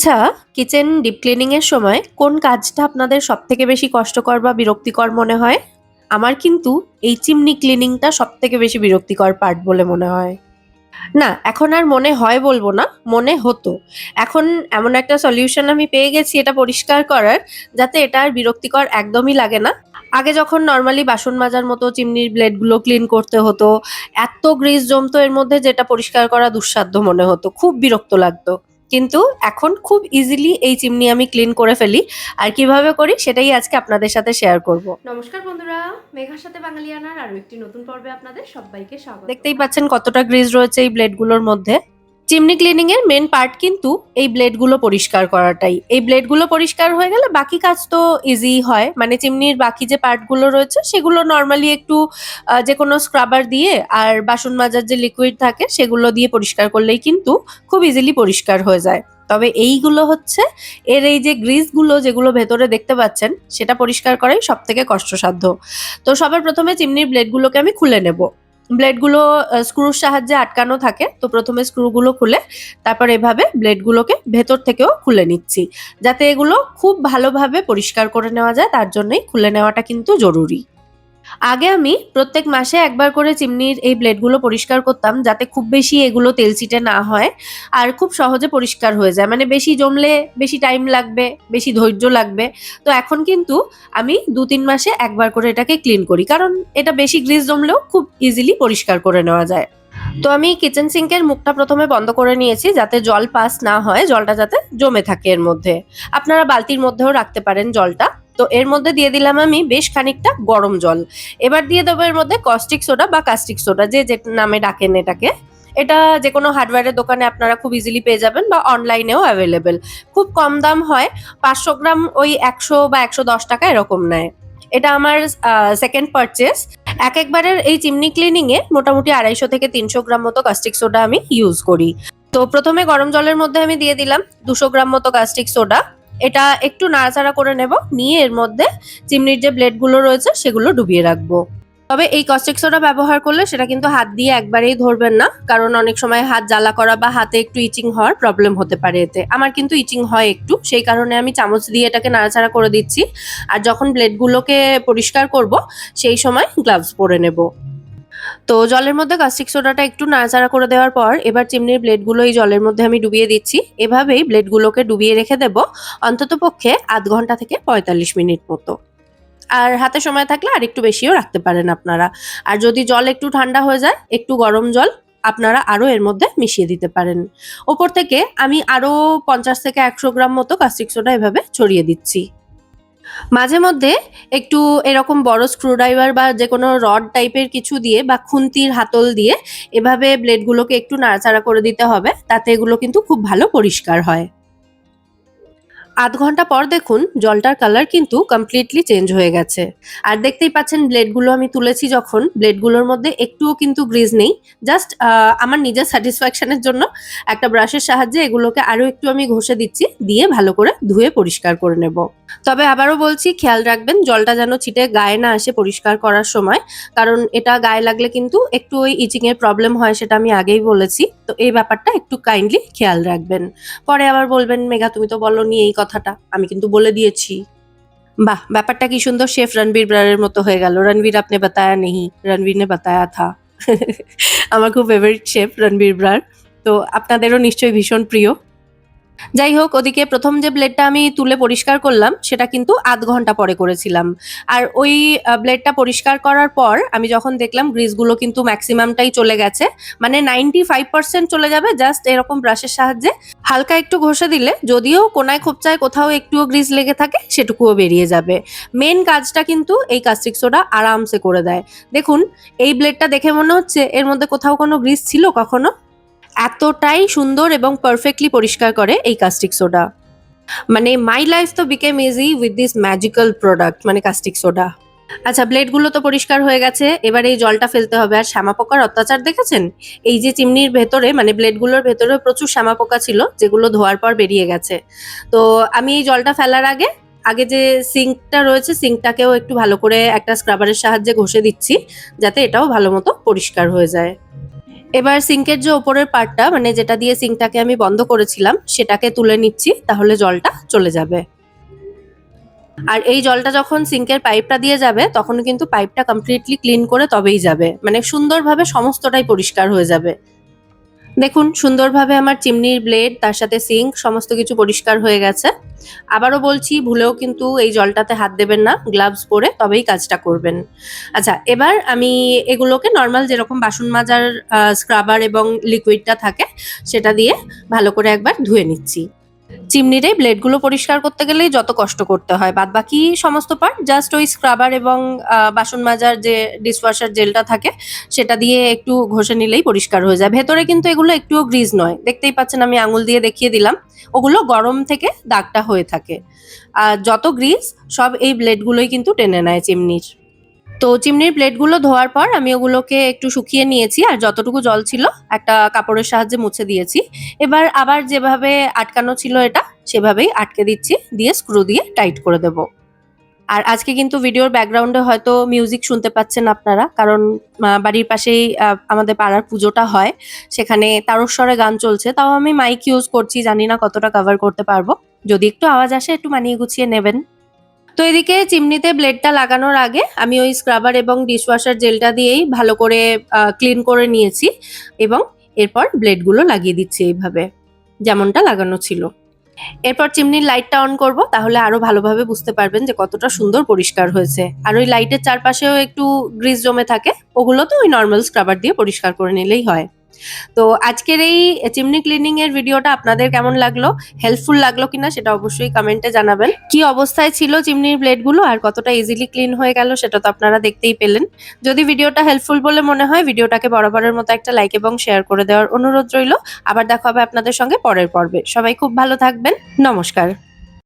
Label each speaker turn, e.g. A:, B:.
A: আচ্ছা kitchen deep cleaning এর সময় কোন কাজটা আপনাদের সব থেকে বেশি কষ্টকর বা বিরক্তিকর মনে হয়? আমার কিন্তু এই চিমনি ক্লিনিংটা সব থেকে বেশি বিরক্তিকর পার্ট বলে মনে হয়। না, এখন আর মনে হয় বলব না, মনে হতো। এখন এমন একটা সলিউশন আমি পেয়ে গেছি এটা পরিষ্কার করার, যাতে এটা আর বিরক্তিকর একদমই লাগে না। আগে যখন নর্মালি বাসন মাজার মতো চিমনির ব্লেডগুলো ক্লিন করতে হতো, এত গ্রিস জমতো এর মধ্যে যেটা পরিষ্কার করা দুঃসাধ্য মনে হতো, খুব বিরক্ত লাগতো। কিন্তু এখন খুব ইজিলি এই চিমনি আমি ক্লিন করে ফেলি। আর কীভাবে করি সেটাই আজকে আপনাদের সাথে শেয়ার করব।
B: নমস্কার বন্ধুরা মেঘার সাথে বাঙালিয়ানার আরও একটি নতুন পর্বে আপনাদের সবাইকে স্বাগত।
A: দেখতেই পাচ্ছেন কতটা গ্রিজ রয়েছে এই ব্লেডগুলোর মধ্যে। চিমনি ক্লিনিং এর মেন পার্ট কিন্তু এই ব্লেডগুলো পরিষ্কার করাটাই। এই ব্লেডগুলো পরিষ্কার হয়ে গেলে বাকি কাজ তো ইজি হয়। মানে চিমনির বাকি যে পার্টগুলো রয়েছে, সেগুলো নর্মালি একটু যে কোনো স্ক্রাবার দিয়ে আর বাসন মাজার যে লিকুইড থাকে, সেগুলো দিয়ে পরিষ্কার করলেই কিন্তু খুব ইজিলি পরিষ্কার হয়ে যায়। তবে এইগুলো হচ্ছে, এর এই যে গ্রিসগুলো যেগুলো ভেতরে দেখতে পাচ্ছেন, সেটা পরিষ্কার করাই সব থেকে কষ্টসাধ্য। তো সবার প্রথমে চিমনির ব্লেডগুলোকে আমি খুলে নেব। ব্লেডগুলো স্ক্রুর সাহায্যে আটকানো থাকে। তো প্রথমে স্ক্রুগুলো খুলে তারপর এভাবে ব্লেডগুলোকে ভেতর থেকেও খুলে নিচ্ছি। যাতে এগুলো খুব ভালোভাবে পরিষ্কার করে নেওয়া যায়, তার জন্যই খুলে নেওয়াটা কিন্তু জরুরি। আগে আমি প্রত্যেক মাসে একবার করে চিমনির এই ব্লেডগুলো পরিষ্কার করতাম, যাতে খুব বেশি এগুলো তেল চিটে না হয় আর খুব সহজে পরিষ্কার হয়ে যায়। মানে বেশি জমলে বেশি টাইম লাগবে, বেশি ধৈর্য লাগবে। তো এখন কিন্তু আমি দু তিন মাসে একবার করে এটাকে ক্লিন করি, কারণ এটা বেশি গ্রিস জমলেও খুব ইজিলি পরিষ্কার করে নেওয়া যায়। তো আমি কিচেন সিঙ্কের মুখটা প্রথমে বন্ধ করে নিয়েছি, যাতে জল পাস না হয়, জলটা যাতে জমে থাকে এর মধ্যে। আপনারা বালতির মধ্যেও রাখতে পারেন জলটা। তো এর মধ্যে দিয়ে দিলাম আমি বেশ খানিকটা গরম জল। এবার দিয়ে দেবো এর মধ্যে কস্টিক সোডা বা কাস্টিক সোডা যে যে নামে ডাকেন এটাকে। এটা যে কোনো হার্ডওয়্যারের দোকানে আপনারা খুব ইজিলি পেয়ে যাবেন বা অনলাইনেও অ্যাভেলেবেল খুব কম দাম হয়, পাঁচশো গ্রাম ওই একশো বা একশো দশ টাকা এরকম নেয়। এটা আমার সেকেন্ড পারচেস এক একবারের এই চিমনি ক্লিনিংয়ে মোটামুটি আড়াইশো থেকে তিনশো গ্রাম মতো কাস্টিক সোডা আমি ইউজ করি। তো প্রথমে গরম জলের মধ্যে আমি দিয়ে দিলাম দুশো গ্রাম মতো কাস্টিক সোডা এটা একটু নাড়াচাড়া করে নেব। নিয়ে এর মধ্যে চিমনির যে ব্লেডগুলো রয়েছে সেগুলো ডুবিয়ে রাখব। তবে এই কস্টিক সোডা ব্যবহার করলে সেটা কিন্তু হাত দিয়ে একবারেই ধরবেন না। কারণ অনেক সময় হাত জ্বালা করা বা হাতে একটু ইচিং হওয়ার প্রবলেম হতে পারে এতে। আমার কিন্তু ইচিং হয় একটু। সেই কারণে আমি চামচ দিয়ে এটাকে নাড়াচাড়া করে দিচ্ছি। আর যখন ব্লেডগুলোকে পরিষ্কার করব, সেই সময় গ্লাভস পরে নেব। তো জলের মধ্যে কাস্টিক সোডাটা একটু নাড়াচাড়া করে দেওয়ার পর এবার চিমনির ব্লেডগুলো এই জলের মধ্যে আমি ডুবিয়ে দিচ্ছি। এভাবেই ব্লেডগুলোকে ডুবিয়ে রেখে দেব অন্তত পক্ষে আধ ঘণ্টা থেকে পঁয়তাল্লিশ মিনিট মতো। আর হাতে সময় থাকলে আর একটু বেশিও রাখতে পারেন আপনারা। আর যদি জল একটু ঠান্ডা হয়ে যায়, একটু গরম জল, আপনারা আরও এর মধ্যে মিশিয়ে দিতে পারেন। ওপর থেকে আমি আরও পঞ্চাশ থেকে একশো গ্রাম মতো কাস্টিক সোডা এভাবে ছড়িয়ে দিচ্ছি। মাঝে মধ্যে একটু এরকম বড় স্ক্রুড্রাইভার বা যে কোনো রড টাইপের কিছু দিয়ে বা খুন্তির হাতল দিয়ে এভাবে ব্লেডগুলোকে একটু নাড়াচাড়া করে দিতে হবে, তাতে এগুলো কিন্তু খুব ভালো পরিষ্কার হয়। আধ ঘণ্টা পর দেখুন, জলটার কালার কিন্তু কমপ্লিটলি চেঞ্জ হয়ে গেছে। আর দেখতেই পাচ্ছেন ব্লেডগুলো আমি তুলেছি যখন ব্লেডগুলোর মধ্যে একটুও কিন্তু গ্রিজ নেই। জাস্ট আমার নিজের স্যাটিসফ্যাকশনের জন্য একটা ব্রাশের সাহায্যে এগুলোকে আরও একটু আমি ঘষে দিচ্ছি, দিয়ে ভালো করে ধুয়ে পরিষ্কার করে নেব। তবে আবারও বলছি, খেয়াল রাখবেন, জলটা যেন ছিটে গায়ে না আসে পরিষ্কার করার সময়, কারণ এটা গায়ে লাগলে কিন্তু একটু ওই ইচিং এর প্রবলেম হয়, সেটা আমি আগেই বলেছি। তো এই ব্যাপারটা একটু কাইন্ডলি খেয়াল রাখবেন। পরে আবার বলবেন, মেঘা, তুমি তো বলনি এই কথাটা, আমি কিন্তু বলে দিয়েছি। বাহ, ব্যাপারটা কি সুন্দর, শেফ রণবীর ব্রারের মতো হয়ে গেল। রণবীর আপনি বাতায়া নেই রণবীর নে বাতায়া থা। আমার খুব ফেভারিট শেফ রণবীর ব্রার। তো আপনাদেরও নিশ্চয়ই ভীষণ প্রিয়। যাই হোক ওদিকে প্রথম যে ব্লেডটা আমি তুলে পরিষ্কার করলাম, সেটা কিন্তু আধ ঘণ্টা পরে করেছিলাম। আর ওই ব্লেডটা পরিষ্কার করার পর আমি যখন দেখলাম গ্রিসগুলো কিন্তু ম্যাক্সিমামটাই চলে গেছে মানে নাইনটি ফাইভ পার্সেন্ট চলে যাবে জাস্ট এরকম ব্রাশের সাহায্যে। হালকা একটু ঘষে দিলে যদিও কোনায় খোপচায় কোথাও একটুও গ্রিস লেগে থাকে, সেটুকুও বেরিয়ে যাবে। মেন কাজটা কিন্তু এই কাস্টিক সোডা আরামসে করে দেয়। দেখুন, এই ব্লেডটা দেখে মনে হচ্ছে এর মধ্যে কোথাও কোনো গ্রিস ছিল কখনো? এতটাই সুন্দর এবং পারফেক্টলি পরিষ্কার করে এই কাস্টিক সোডা মানে মাই লাইফ তো become easy with this magical product মানে কাস্টিক সোডা আচ্ছা ব্লেডগুলো তো পরিষ্কার হয়ে গেছে, এবার এই জলটা ফেলতে হবে। আর শ্যামা পোকার অত্যাচার দেখেছেন? এই যে চিমনির ভেতরে মানে ব্লেডগুলোর ভেতরে প্রচুর শ্যামা পোকা ছিল, যেগুলো ধোয়ার পর বেরিয়ে গেছে। তো আমি এই জলটা ফেলার আগে আগে যে সিঙ্কটা রয়েছে সিঙ্কটাকেও একটু ভালো করে একটা স্ক্রাবারের সাহায্যে ঘষে দিচ্ছি, যাতে এটাও ভালো মতো পরিষ্কার হয়ে যায়। এবার সিঙ্কের যে ওপরের পার্টটা মানে যেটা দিয়ে সিঙ্কটাকে আমি বন্ধ করেছিলাম, সেটাকে তুলে নিচ্ছি, তাহলে জলটা চলে যাবে। আর এই জলটা যখন সিঙ্কের পাইপটা দিয়ে যাবে, তখন কিন্তু পাইপটা কমপ্লিটলি ক্লিন করে তবেই যাবে। মানে সুন্দরভাবে সমস্তটাই পরিষ্কার হয়ে যাবে। দেখুন, সুন্দরভাবে আমার চিমনির ব্লেড তার সাথে সিঙ্ক সমস্ত কিছু পরিষ্কার হয়ে গেছে। আবারও বলছি, ভুলেও কিন্তু এই জলটাতে হাত দেবেন না গ্লাভস পরে তবেই কাজটা করবেন। আচ্ছা এবার আমি এগুলোকে নর্মাল যেরকম বাসন মাজার স্ক্রাবার এবং লিকুইডটা থাকে, সেটা দিয়ে ভালো করে একবার ধুয়ে নিচ্ছি। চিমনির এই ব্লেডগুলো পরিষ্কার করতে গেলেই যত কষ্ট করতে হয়। বাদ বাকি সমস্ত পার্ট জাস্ট ওই স্ক্রাবার এবং বাসন মাজার যে ডিশওয়াশার জেলটা থাকে, সেটা দিয়ে একটু ঘষে নিলেই পরিষ্কার হয়ে যায়। ভেতরে কিন্তু এগুলো একটুও গ্রিজ নয়। দেখতেই পাচ্ছেন আমি আঙুল দিয়ে দেখিয়ে দিলাম। ওগুলো গরম থেকে দাগটা হয়ে থাকে। আর যত গ্রিজ সব এই ব্লেডগুলোই কিন্তু টেনে নেয় চিমনির। তো চিমনির প্লেটগুলো ধোয়ার পর আমি ওগুলোকে একটু শুকিয়ে নিয়েছি, আর যতটুকু জল ছিল একটা কাপড়ের সাহায্যে মুছে দিয়েছি। এবার আবার যেভাবে আটকানো ছিল এটা, সেভাবেই আটকে দিচ্ছি, দিয়ে স্ক্রু দিয়ে টাইট করে দেব। আর আজকে কিন্তু ভিডিওর ব্যাকগ্রাউন্ডে হয়তো মিউজিক শুনতে পাচ্ছেন আপনারা, কারণ বাড়ির পাশেই আমাদের পাড়ার পুজোটা হয়, সেখানে তারস্বরে গান চলছে, তাও আমি মাইক ইউজ করছি, জানি না কতটা কভার করতে পারব। যদি একটু আওয়াজ আসে, একটু মানিয়ে গুছিয়ে নেবেন। তো এদিকে চিমনিতে ব্লেডটা লাগানোর আগে আমি ওই স্ক্রাবার এবং ডিশওয়াশার জেলটা দিয়েই ভালো করে ক্লিন করে নিয়েছি এবং এরপর ব্লেডগুলো লাগিয়ে দিচ্ছি এইভাবে, যেমনটা লাগানো ছিল। এরপর চিমনির লাইটটা অন করব, তাহলে আরও ভালোভাবে বুঝতে পারবেন যে কতটা সুন্দর পরিষ্কার হয়েছে। আর ওই লাইটের চারপাশেও একটু গ্রিস জমে থাকে, ওগুলো তো ওই নর্মাল স্ক্রাবার দিয়ে পরিষ্কার করে নিলেই হয়। তো আজকের এই চিমনি ক্লিনিং এর ভিডিওটা আপনাদের কেমন লাগল? হেল্পফুল লাগল কিনা সেটা অবশ্যই কমেন্টে জানাবেন। কি অবস্থায় ছিল চিমনির ব্লেডগুলো আর কতটা ইজিলি ক্লিন হয়ে গেল সেটা তো আপনারা দেখতেই পেলেন। যদি ভিডিওটা হেল্পফুল বলে মনে হয় ভিডিওটাকে বরাবরের মতো একটা লাইক এবং শেয়ার করে দেওয়ার অনুরোধ রইল। আবার দেখা হবে আপনাদের সঙ্গে পরের পর্বে। সবাই খুব ভালো থাকবেন। নমস্কার।